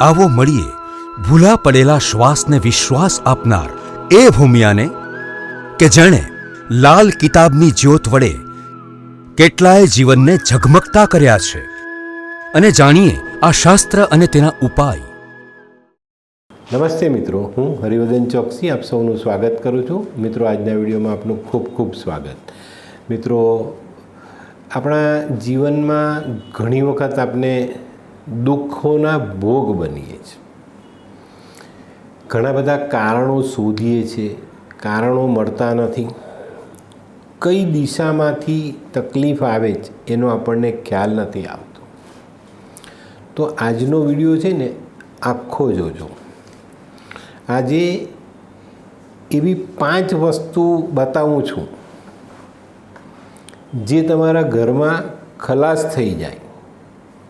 આવો મળીએ. ભૂલા પડેલા શ્વાસને વિશ્વાસ આપનાર એ ભૂમિયાને કે જેણે લાલ કિતાબની જ્યોત વડે કેટલાય જીવનને ઝગમગતા કર્યા છે. અને જાણીએ આ શાસ્ત્ર અને તેના ઉપાય. નમસ્તે મિત્રો, હું હરિવર્ધન ચોકસી, આપ સૌનું સ્વાગત કરું છું. મિત્રો, આજના વિડીયોમાં આપનું ખૂબ ખૂબ સ્વાગત. મિત્રો, આપણા જીવનમાં ઘણી વખત આપણે દુઃખોના ભોગ બનીએ છીએ. ઘણા બધા કારણો શોધીએ છીએ, કારણો મળતા નથી. કઈ દિશામાંથી તકલીફ આવે છે એનો આપણને ખ્યાલ નથી આવતો. તો આજનો વીડિયો છે ને આખો જોજો. આજે એવી પાંચ વસ્તુ બતાવું છું જે તમારા ઘરમાં ખલાસ થઈ જાય,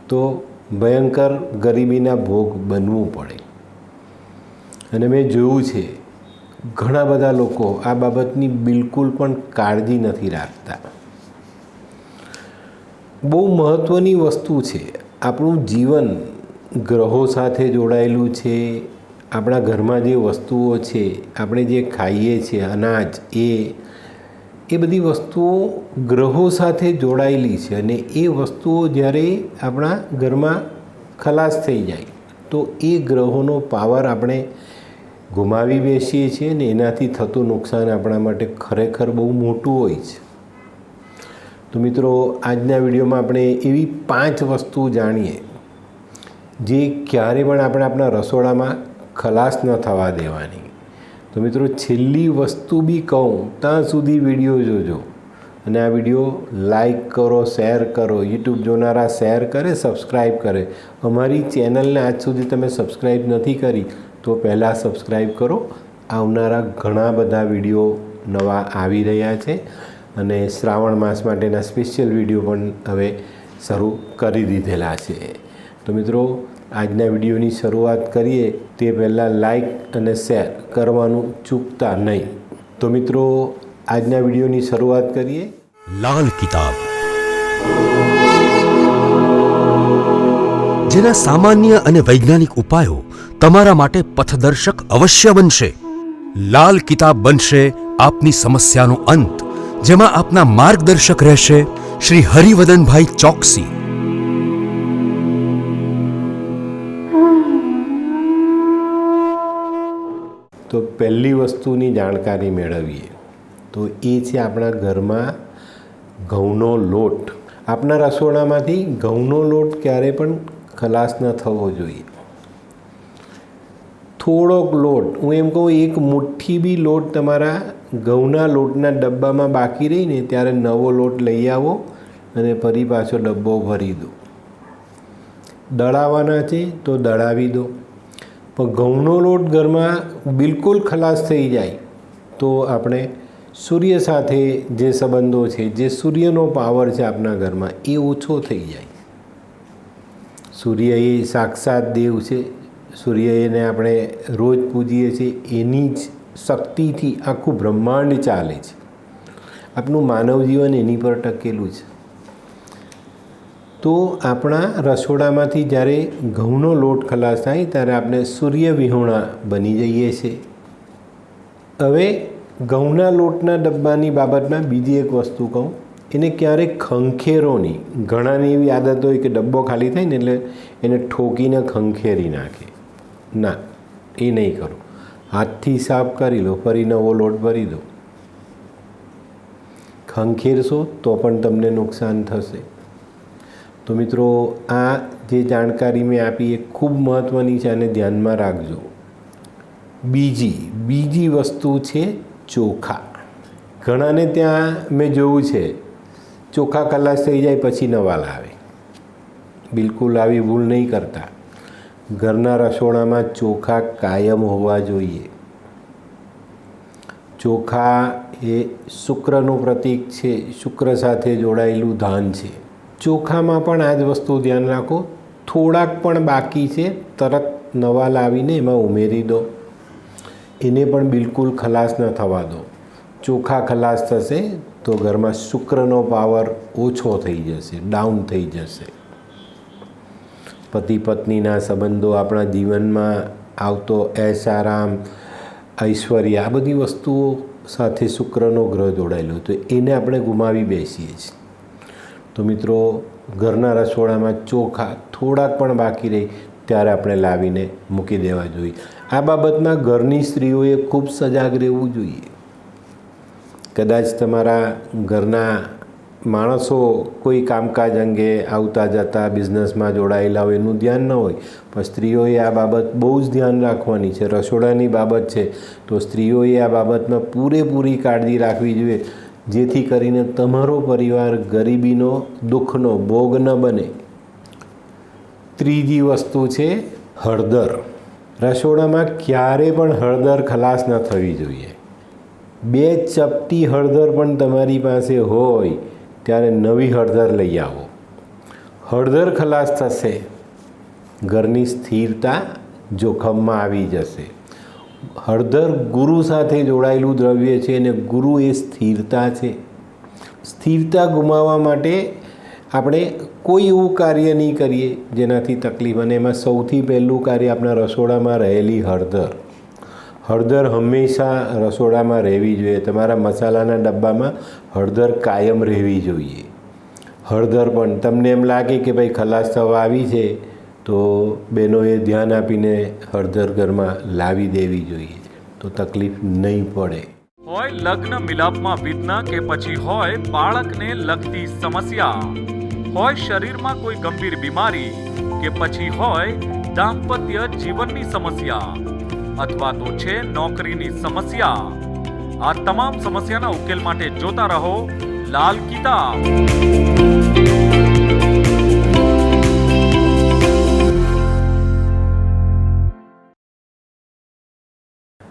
તો ભયંકર ગરીબીના ભોગ બનવું પડે. અને મેં જોયું છે, ઘણા બધા લોકો આ બાબતની બિલકુલ પણ કાળજી નથી રાખતા. બહુ મહત્ત્વની વસ્તુ છે, આપણું જીવન ગ્રહો સાથે જોડાયેલું છે, આપણા ઘરમાં જે વસ્તુઓ છે, આપણે જે ખાઈએ છીએ, અનાજ, એ એ બધી વસ્તુઓ ગ્રહો સાથે જોડાયેલી છે અને એ વસ્તુઓ જ્યારે આપણા ઘરમાં ખલાસ થઈ જાય, તો એ ગ્રહોનો પાવર આપણે ગુમાવી બેસીએ છીએ ને એનાથી થતું નુકસાન આપણા માટે ખરેખર બહુ મોટું હોય છે. તો મિત્રો, આજના વિડીયોમાં આપણે એવી પાંચ વસ્તુ જાણીએ, જે ક્યારે પણ આપણે આપણા રસોડામાં ખલાસ ન થવા દેવાની. તો મિત્રો છેલ્લી વસ્તુ બી કહું, ત્યાં સુધી વીડિયો જોજો. અને આ વીડિયો લાઈક કરો શેર કરો યુટ્યુબ જોનારા શેર કરે સબસ્ક્રાઈબ કરે. અમારી ચેનલને આજ સુધી તમે સબસ્ક્રાઈબ નથી કરી, તો પહેલાં સબસ્ક્રાઈબ કરો. આવનારા ઘણા બધા વીડિયો નવા આવી રહ્યા છે. અને શ્રાવણ માસ માટેના સ્પેશિયલ વીડિયો પણ હવે શરૂ કરી દીધેલા છે. તો મિત્રો આજના વિડીયોની શરૂઆત કરીએ તે પહેલાં લાઇક અને શેર કરવાનું ચૂકતા નહીં. તો મિત્રો, આજના વિડીયોની શરૂઆત કરીએ. લાલ કિતાબ. જેના સામાન્ય અને વૈજ્ઞાનિક ઉપાયો તમારા માટે પથદર્શક અવશ્ય બનશે. લાલ કિતાબ બનશે આપની સમસ્યાનો અંત, જેમાં આપના માર્ગદર્શક રહેશે શ્રી હરિવદનભાઈ ચોકસી. તો પહેલી વસ્તુની જાણકારી મેળવીએ. તો એ છે આપણા ઘરમાં ઘઉંનો લોટ. આપણા રસોડામાંથી ઘઉંનો લોટ ક્યારે પણ ખલાસ ન થવો જોઈએ. થોડોક લોટ, હું એમ કહું એક મુઠ્ઠી બી લોટ તમારા ઘઉંના લોટના ડબ્બામાં બાકી રહીને ત્યારે નવો લોટ લઈ આવો અને ફરી પાછો ડબ્બો ભરી દો. દળાવવાના છે તો દળાવી દો. પણ ઘઉંનો લોટ ઘરમાં બિલકુલ ખલાસ થઈ જાય તો આપણે સૂર્ય સાથે જે સંબંધો છે, જે સૂર્યનો પાવર છે આપણા ઘરમાં, એ ઓછો થઈ જાય. સૂર્ય એ સાક્ષાત દેવ છે. સૂર્ય એને આપણે રોજ પૂજીએ છીએ. એની જ શક્તિથી આખું બ્રહ્માંડ ચાલે છે. આપણું માનવ જીવન એની પર ટકેલું છે. તો આપણા રસોડામાંથી જ્યારે ઘઉંનો લોટ ખલાસ થાય ત્યારે આપણે સૂર્યવિહોણા બની જઈએ છીએ. હવે ઘઉંના લોટના ડબ્બાની બાબતમાં બીજી એક વસ્તુ કહું. એને ક્યારેક ખંખેરો નહીં ઘણાની એવી આદત હોય કે ડબ્બો ખાલી થાય ને એટલે એને ઠોકીને ખંખેરી નાખે. ના, એ નહીં કરો. હાથથી સાફ કરી લો, ફરી નવો લોટ ભરી દો. ખંખેરશો તો પણ તમને નુકસાન થશે. તો મિત્રો, આ જે જાણકારી મેં આપી એ ખૂબ મહત્ત્વની છે અને ધ્યાનમાં રાખજો. બીજી બીજી વસ્તુ છે ચોખા. ઘણાને ત્યાં મેં જોયું છે, ચોખા કલાશ થઈ જાય પછી નવા લાવે બિલકુલ આવી ભૂલ નહીં કરતા. ઘરના રસોડામાં ચોખા કાયમ હોવા જોઈએ. ચોખા એ શુક્રનું પ્રતીક છે, શુક્ર સાથે જોડાયેલું ધાન છે. ચોખામાં પણ આ જ વસ્તુ ધ્યાન રાખો. થોડાક પણ બાકી છે, તરત નવા લાવીને એમાં ઉમેરી દો. એને પણ બિલકુલ ખલાસ ન થવા દો. ચોખા ખલાસ થશે તો ઘરમાં શુક્રનો પાવર ઓછો થઈ જશે, ડાઉન થઈ જશે. પતિ પત્નીના સંબંધો આપણા જીવનમાં આવતો એસારામ ઐશ્વર્ય, આ બધી વસ્તુઓ સાથે શુક્રનો ગ્રહ જોડાયેલો તો એને આપણે ગુમાવી બેસીએ છીએ. તો મિત્રો, ઘરના રસોડામાં ચોખા થોડાક પણ બાકી રહી ત્યારે આપણે લાવીને મૂકી દેવા જોઈએ. આ બાબતમાં ઘરની સ્ત્રીઓએ ખૂબ સજાગ રહેવું જોઈએ. કદાચ તમારા ઘરના માણસો કોઈ કામકાજ અંગે આવતા જતા બિઝનેસમાં જોડાયેલા હોય એનું ધ્યાન ન હોય, પણ સ્ત્રીઓએ આ બાબત બહુ જ ધ્યાન રાખવાની છે. રસોડાની બાબત છે તો સ્ત્રીઓએ આ બાબતમાં પૂરેપૂરી કાળજી રાખવી જોઈએ. જેથી કરીને તમારો પરિવાર ગરીબીનો, દુઃખનો ભોગ ન બને. ત્રીજી વસ્તુ છે હળદર. રસોડામાં ક્યારે પણ હળદર ખલાસ ન થવી જોઈએ. બે ચપટી હળદર પણ તમારી પાસે હોય, ત્યારે નવી હળદર લઈ આવો. હળદર ખલાસ થશે. ઘરની સ્થિરતા જોખમમાં આવી જશે. હળદર ગુરુ સાથે જોડાયેલું દ્રવ્ય છે અને ગુરુ એ સ્થિરતા છે. સ્થિરતા ગુમાવવા માટે આપણે કોઈ એવું કાર્ય નહીં કરીએ જેનાથી તકલીફ. અને એમાં સૌથી પહેલું કાર્ય આપણા રસોડામાં રહેલી હળદર. હળદર હંમેશા રસોડામાં રહેવી જોઈએ. તમારા મસાલાના ડબ્બામાં હળદર કાયમ રહેવી જોઈએ. હળદર પણ તમને એમ લાગે કે ભાઈ ખલાસ થવા આવી છે તો બહેનોએ ધ્યાન આપીને હળદર ઘરમાં લાવી દેવી જોઈએ, તો તકલીફ નહીં પડે. હોય લગ્ન મિલાપમાં વિઘ્ન કે પછી હોય બાળકને લગતી સમસ્યા. હોય શરીરમાં કોઈ ગંભીર બીમારી કે પછી હોય દાંપત્ય જીવનની સમસ્યા અથવા તો છે નોકરીની સમસ્યા. આ તમામ સમસ્યાના ઉકેલ માટે જોતા રહો લાલ કિતાબ.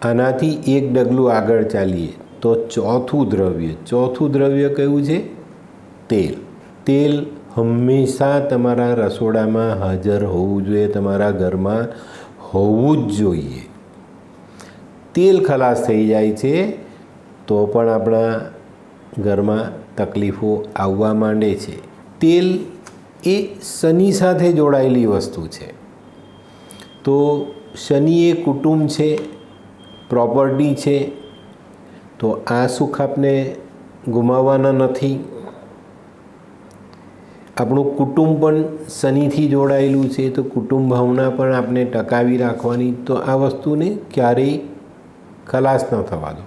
આનાથી એક ડગલું આગળ ચાલીએ, તો ચોથું દ્રવ્ય ચોથું દ્રવ્ય કયું છે? તેલ. તેલ હંમેશા તમારા રસોડામાં હાજર હોવું જોઈએ, તમારા ઘરમાં હોવું જ જોઈએ. તેલ ખલાસ થઈ જાય છે, તો પણ આપણા ઘરમાં તકલીફો આવવા માંડે છે. તેલ એ શનિ સાથે જોડાયેલી વસ્તુ છે. તો શનિ એ કુટુંબ છે પ્રોપર્ટી છે, તો આ સુખ આપને ગુમાવવાના નથી. આપણું કુટુંબ પણ શનિથી જોડાયેલું છે, તો કુટુંબ ભાવના પણ આપણે ટકાવી રાખવાની, તો આ વસ્તુને ક્યારેય ખલાસ ન થવા દો.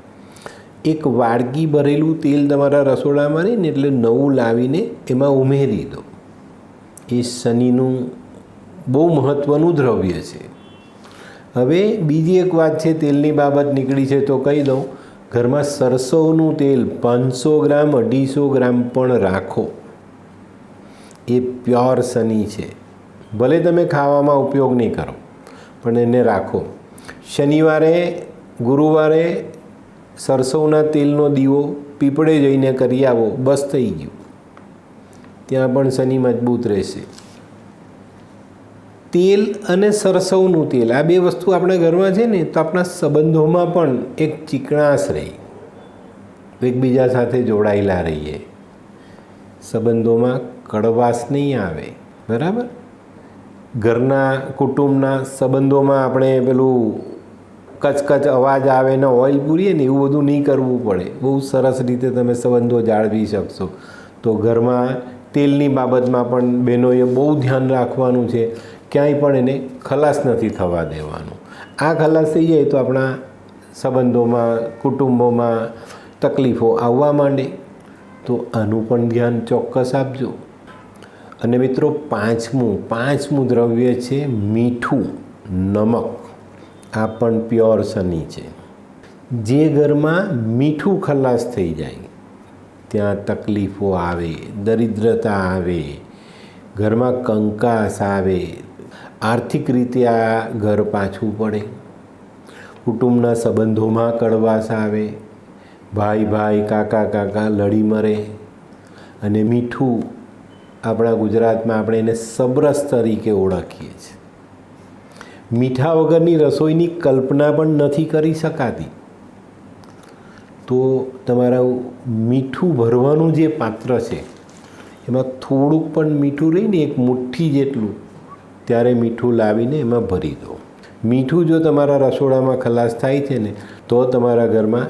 એક વાડકી ભરેલું તેલ તમારા રસોડામાં રહે એટલે નવું લાવીને એમાં ઉમેરી દો. એ શનિનું બહુ મહત્ત્વનું દ્રવ્ય છે. હવે બીજી એક વાત છે, તેલની બાબત નીકળી છે તો કહી દઉં. ઘરમાં સરસવનું તેલ પાંચસો ગ્રામ, અઢીસો ગ્રામ પણ રાખો. એ પ્યોર શનિ છે. ભલે તમે ખાવામાં ઉપયોગ નહીં કરો, પણ એને રાખો. શનિવારે, ગુરુવારે સરસવના તેલનો દીવો પીપળે જઈને કરી આવો, બસ થઈ ગયું. ત્યાં પણ શનિ મજબૂત રહેશે. તેલ અને સરસવનું તેલ. આ બે વસ્તુ આપણા ઘરમાં છે ને, તો આપણા સંબંધોમાં પણ એક ચીકણાશ રહી. એકબીજા સાથે જોડાયેલા રહીએ. સંબંધોમાં કડવાશ નહીં આવે. બરાબર? ઘરના, કુટુંબના સંબંધોમાં આપણે પેલું કચકચ અવાજ આવે ને ઓઇલ પૂરીએ ને એવું બધું નહીં કરવું પડે. બહુ સરસ રીતે તમે સંબંધો જાળવી શકશો. તો ઘરમાં તેલની બાબતમાં પણ બહેનોએ બહુ ધ્યાન રાખવાનું છે. ક્યાંય પણ એને ખલાસ નથી થવા દેવાનું. આ ખલાસ થઈ જાય તો આપણા સંબંધોમાં, કુટુંબોમાં તકલીફો આવવા માંડે. તો આનું પણ ધ્યાન ચોક્કસ આપજો. અને મિત્રો, પાંચમું પાંચમું દ્રવ્ય છે મીઠું, નમક. આ પણ પ્યોર શનિ છે. જે ઘરમાં મીઠું ખલાસ થઈ જાય, ત્યાં તકલીફો આવે, દરિદ્રતા આવે, ઘરમાં કંકાસ આવે આર્થિક રીતે આ ઘર પાછું પડે. કુટુંબના સંબંધોમાં કડવાશ આવે. ભાઈ ભાઈ, કાકા કાકા લડી મરે. અને મીઠું આપણા ગુજરાતમાં આપણે એને સબરસ તરીકે ઓળખીએ છીએ. મીઠા વગરની રસોઈની કલ્પના પણ નથી કરી શકાતી. તો તમારા મીઠું ભરવાનું જે પાત્ર છે, એમાં થોડુંક પણ મીઠું રહીને એક મુઠ્ઠી જેટલું ત્યારે મીઠું લાવીને એમાં ભરી દો. મીઠું જો તમારા રસોડામાં ખલાસ થાય છે ને, તો તમારા ઘરમાં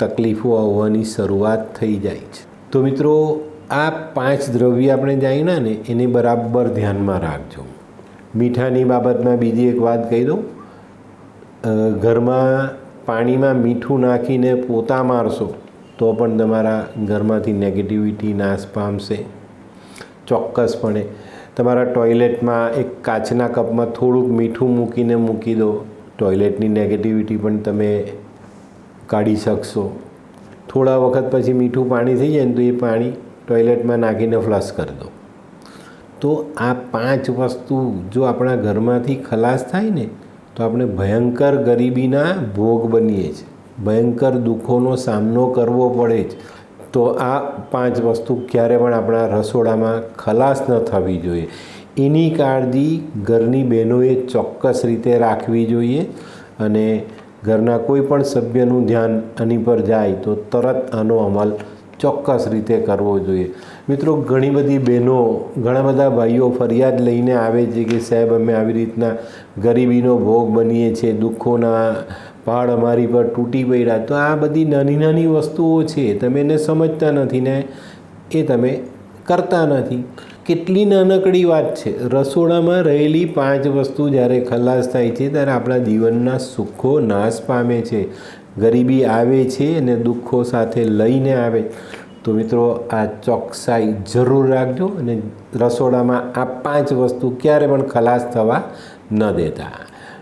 તકલીફો આવવાની શરૂઆત થઈ જાય છે. તો મિત્રો, આ પાંચ દ્રવ્ય આપણે જાણ્યા ને, એને બરાબર ધ્યાનમાં રાખજો. મીઠાની બાબતમાં બીજી એક વાત કહી દઉં. ઘરમાં પાણીમાં મીઠું નાખીને પોતા મારશો, તો પણ તમારા ઘરમાંથી નેગેટિવિટી નાશ પામશે. ચોક્કસપણે તમારા ટોયલેટમાં એક કાચના કપમાં થોડુંક મીઠું મૂકીને મૂકી દો. ટોયલેટની નેગેટિવિટી પણ તમે કાઢી શકશો. થોડા વખત પછી મીઠું પાણી થઈ જાય ને તો એ પાણી ટોયલેટમાં નાખીને ફ્લશ કરી દો. તો આ પાંચ વસ્તુ જો આપણા ઘરમાંથી ખલાસ થાય ને, તો આપણે ભયંકર ગરીબીના ભોગ બનીએ છીએ. ભયંકર દુઃખોનો સામનો કરવો પડે છે. તો આ પાંચ વસ્તુ ક્યારે પણ આપણા રસોડામાં ખલાસ ન થવી જોઈએ. એની કાળજી ઘરની બહેનોએ ચોક્કસ રીતે રાખવી જોઈએ અને ઘરના કોઈ પણ સભ્યનું ધ્યાન આની પર જાય તો તરત આનો અમલ ચોક્કસ રીતે કરવો જોઈએ. મિત્રો, ઘણી બધી બહેનો, ઘણા બધા ભાઈઓ ફરિયાદ લઈને આવે છે કે સાહેબ, અમે આવી રીતના ગરીબીનો ભોગ બનીએ છીએ, દુઃખોના પહાડ અમારી પર તૂટી પડ્યા. તો આ બધી નાની નાની વસ્તુઓ છે, તમે એને સમજતા નથી ને એ તમે કરતા નથી. કેટલી નાનકડી વાત છે. રસોડામાં રહેલી પાંચ વસ્તુ જ્યારે ખલાસ થાય છે, ત્યારે આપણા જીવનના સુખો નાશ પામે છે. ગરીબી આવે છે અને દુઃખો સાથે લઈને આવે. તો મિત્રો, આ ચોકસાઈ જરૂર રાખજો અને રસોડામાં આ પાંચ વસ્તુ ક્યારે પણ ખલાસ થવા ન દેતા.